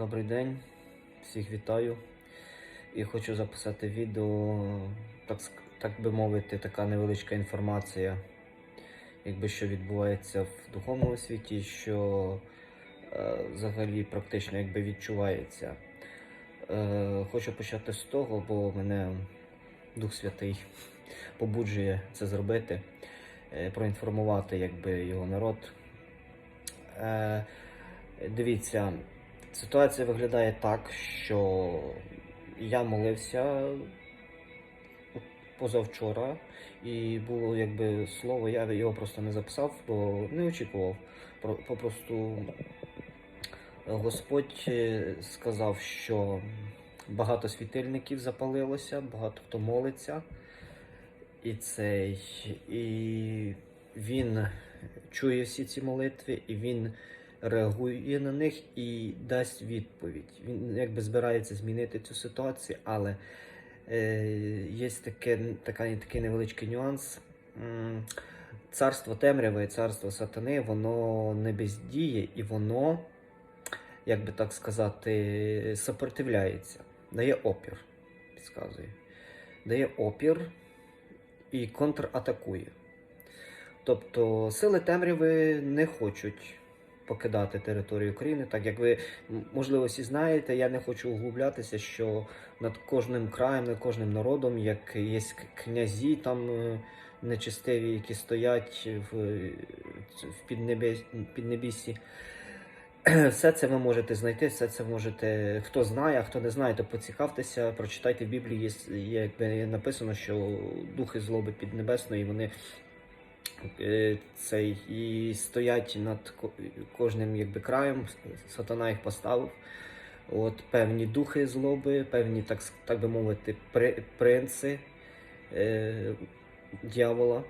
Добрий день, всіх вітаю. І хочу записати відео, так, так би мовити, така невеличка інформація, якби що відбувається в духовному світі, що е, взагалі практично якби відчувається. Е, хочу почати з того, бо мене Дух Святий побуджує це зробити, е, проінформувати якби його народ. Е, Дивіться, ситуація виглядає так, що я молився позавчора, і було якби слово, я його просто не записав, бо не очікував. Попросту Господь е, сказав, що багато світильників запалилося, багато хто молиться. І цей, і він чує всі ці молитви, і він реагує на них і дасть відповідь. Він якби збирається змінити цю ситуацію, але е, є таке, така, такий невеличкий нюанс. Царство темряви, царство сатани, воно не бездіє і воно, як би так сказати, сопротивляється, дає опір, підказує. Дає опір і контратакує. Тобто сили темряви не хочуть покидати територію України. Так як ви можливо всі знаєте, я не хочу углублятися, що над кожним краєм, над кожним народом, як є князі там е, нечистиві, які стоять в, в піднебі, піднебіссі. Все це ви можете знайти, все це можете. Хто знає, а хто не знає, то поцікавтеся, прочитайте в Біблії. Є, є якби написано, що духи злоби піднебесної, вони е, цей і стоять над кожним якби краєм. Сатана їх поставив. От певні духи злоби, певні, так, так би мовити, при, принци е, дьявола.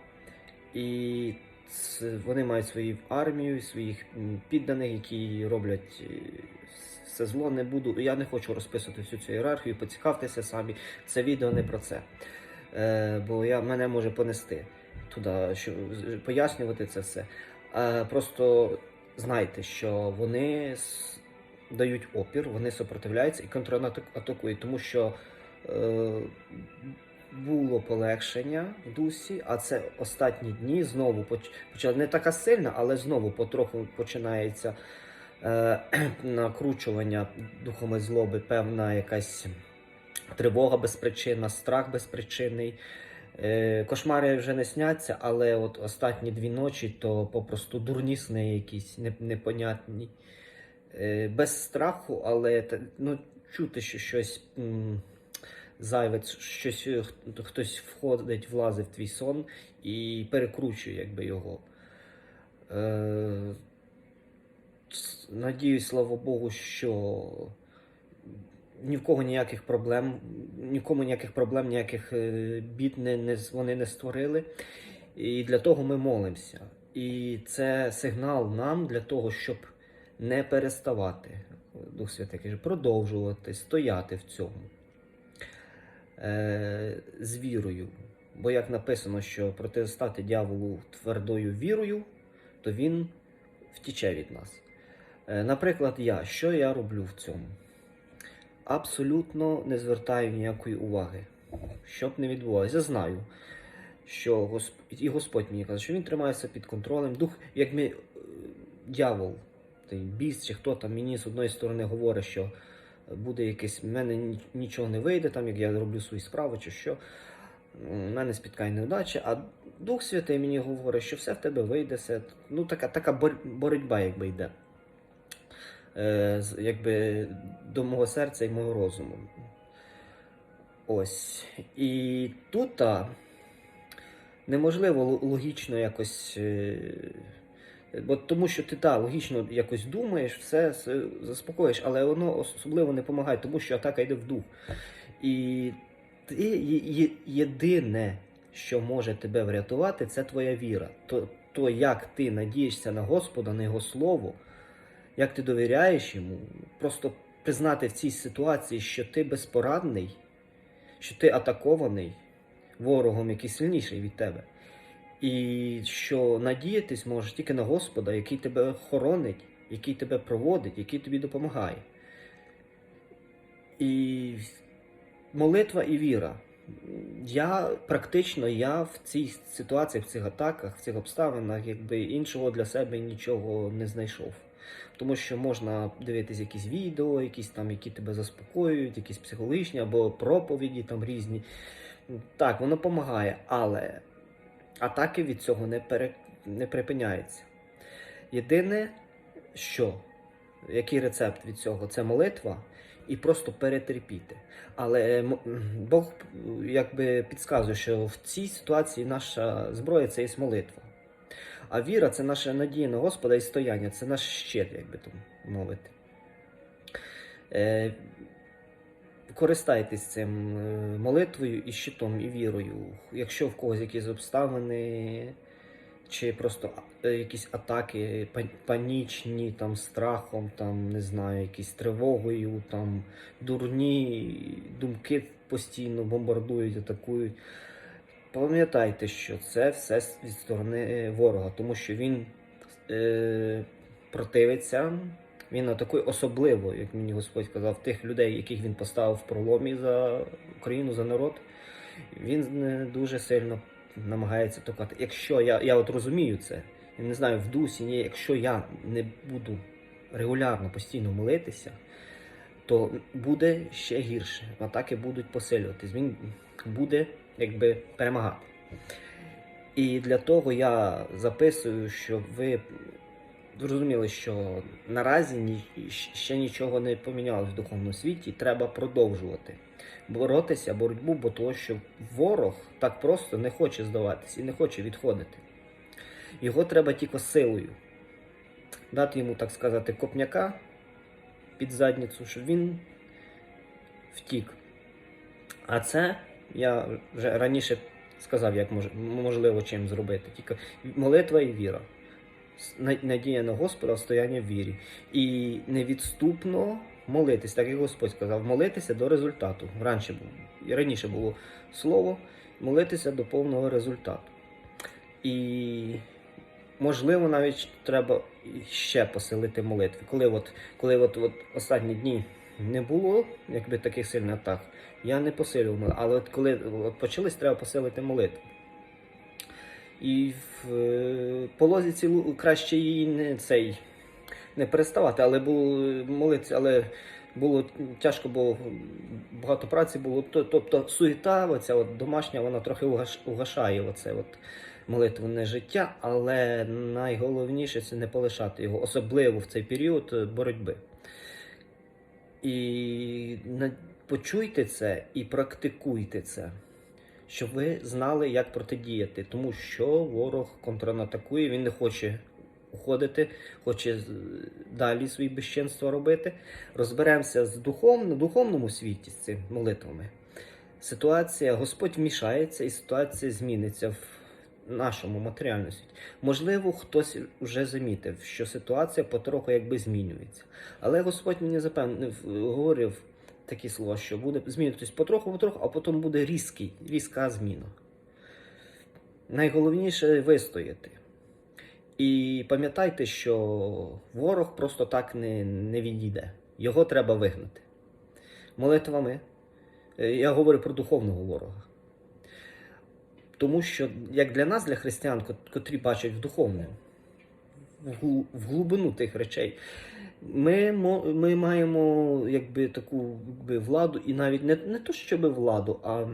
І ц- вони мають свою армію, своїх підданих, які роблять е, все зло. Не буду. Я не хочу розписувати всю цю ієрархію, поцікавтеся самі. Це відео не про це. Е, бо я, мене може понести туди, що, пояснювати це все. Просто знайте, що вони дають опір, вони супротивляються і контратакують, тому що е, було полегшення в дусі, а це останні дні знову поч- почала не така сильна, але знову потроху починається е, накручування духами злоби, певна якась тривога безпричинна, страх безпричинний. Е, Кошмари вже не сняться, але от останні дві ночі то попросту дурні сни якісь непонятні. Е, Без страху, але ну, чути, що щось зайве, щось е, хтось входить, влазить в твій сон і перекручує якби його. Надіюсь, слава Богу, що ні в кого ніяких проблем, нікому ніяких проблем, ніяких е, бід не, не, вони не створили. І для того ми молимося. І це сигнал нам для того, щоб не переставати. Дух Святий продовжувати, стояти в цьому. Е, з вірою. Бо як написано, що протистати дьяволу твердою вірою, то він втіче від нас. Е, наприклад, я, що я роблю в цьому? Абсолютно не звертаю ніякої уваги. Щоб не відбувалося. Я знаю, що Госп... і Господь мені каже, що він тримається під контролем. Дух, як ми, е, дьявол, той біс чи хто там мені з одної сторони говорить, що буде якесь, в мене нічого не вийде, там, як я роблю свої справи чи що. в мене спіткає неудача, а Дух Святий мені говорить, що все в тебе вийде, все. Ну, така, така боротьба, якби йде якби до мого серця і мого розуму. Ось. І тут а, неможливо логічно якось. е, Бо тому що ти та логічно якось думаєш, все заспокоїш, але воно особливо не допомагає, тому що атака йде в дух. І ти є- єдине, що може тебе врятувати, це твоя віра. То, то як ти надієшся на Господа, на Його Слово, як ти довіряєш йому, просто признати в цій ситуації, що ти безпорадний, що ти атакований ворогом, який сильніший від тебе. І що надіятись можеш тільки на Господа, який тебе хоронить, який тебе проводить, який тобі допомагає. І молитва і віра. Я практично я в цій ситуації, в цих атаках, в цих обставинах, якби іншого для себе нічого не знайшов. Тому що можна дивитись якісь відео, якісь там, які тебе заспокоюють, якісь психологічні або проповіді там різні. Так, воно допомагає, але атаки від цього не, пере... не припиняються. Єдине, що, який рецепт від цього, це молитва і просто перетерпіти. Але Бог якби підказує, що в цій ситуації наша зброя це є молитва. А віра це наша надія на Господа і стояння, це наш щит, як би там мовити. Е, користайтесь цим е, молитвою і щитом, і вірою. Якщо в когось якісь обставини, чи просто е, якісь атаки панічні, там, страхом, там, не знаю, якісь тривогою, там, дурні думки постійно бомбардують, атакують. Пам'ятайте, що це все від сторони ворога, тому що він е, противиться, він атакує особливо, як мені Господь сказав, тих людей, яких він поставив в проломі за Україну, за народ. Він е, дуже сильно намагається атакувати. Якщо я, я от розумію це, я не знаю, в дусі, ні, якщо я не буду регулярно постійно молитися, то буде ще гірше. Атаки будуть посилюватись. Він буде якби перемагати. І для того я записую, щоб ви зрозуміли, що наразі ні, ще нічого не помінялось в духовному світі. Треба продовжувати боротися, боротьбу, бо того, що ворог так просто не хоче здаватися і не хоче відходити. Його треба тільки силою. Дати йому, так сказати, копняка під задницю, щоб він втік. А це я вже раніше сказав, як мож, можливо чим зробити. Тільки молитва і віра. Надія на Господа, стояння в вірі. І невідступно молитись, так як Господь сказав, молитися до результату. Раніше було, раніше було слово молитися до повного результату. І можливо навіть треба ще посилити молитви. Коли от, коли от, от останні дні не було якби таких сильних атак, я не посилював молитву. Але от коли почались, треба посилити молитву. І в е, по лозіці краще її не цей не переставати, але було молитися, але було тяжко, бо багато праці було. Тобто суєта, оця от домашня, вона трохи угашає оце от молитвене життя, але найголовніше це не полишати його, особливо в цей період е, боротьби. І почуйте це і практикуйте це, щоб ви знали, як протидіяти, тому що ворог контратакує, він не хоче уходити, хоче далі свої безчинства робити. Розберемося з духовно, духовному світі з цими молитвами. Ситуація, Господь вмішається, і ситуація зміниться в нашому матеріальному світі. Можливо, хтось вже замітив, що ситуація потроху якби змінюється. Але Господь мені запевнив, говорив такі слова, що буде змінюватись потроху, потроху, а потім буде різкий, різка зміна. Найголовніше вистояти. І пам'ятайте, що ворог просто так не, не відійде. Його треба вигнати. Молитвами. Е, Я говорю про духовного ворога. Тому що, як для нас, для християн, котрі бачать в духовному, в глибину тих речей, ми, ми маємо якби, таку якби, владу, і навіть не, не то, щоб владу, а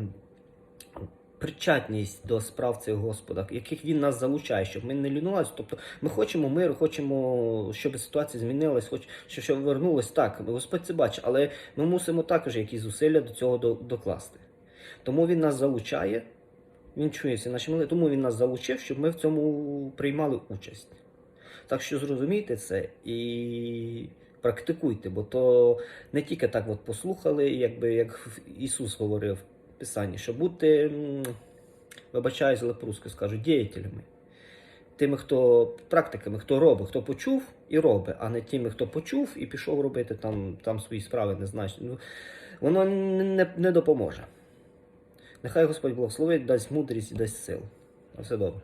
причетність до справ цих Господа, яких він нас залучає, щоб ми не лінувалися. Тобто ми хочемо миру, хочемо, щоб ситуація змінилась, хоч щоб, щоб вернулась. Так, Господь це бачить, але ми мусимо також якісь зусилля до цього докласти. Тому він нас залучає, він чує всі наші молитви, тому він нас залучив, щоб ми в цьому приймали участь. Так що зрозумійте це і практикуйте, бо то не тільки так от послухали, якби як Ісус говорив в Писанні, що бути, вибачаюсь, але по-русски скажу, діятелями. Тими, хто практиками, хто робить, хто почув і робить, а не тими, хто почув і пішов робити там, там свої справи, не знаю. Ну, воно не, не допоможе. Нехай Господь благословить, дасть мудрість і дасть сил. На все добре.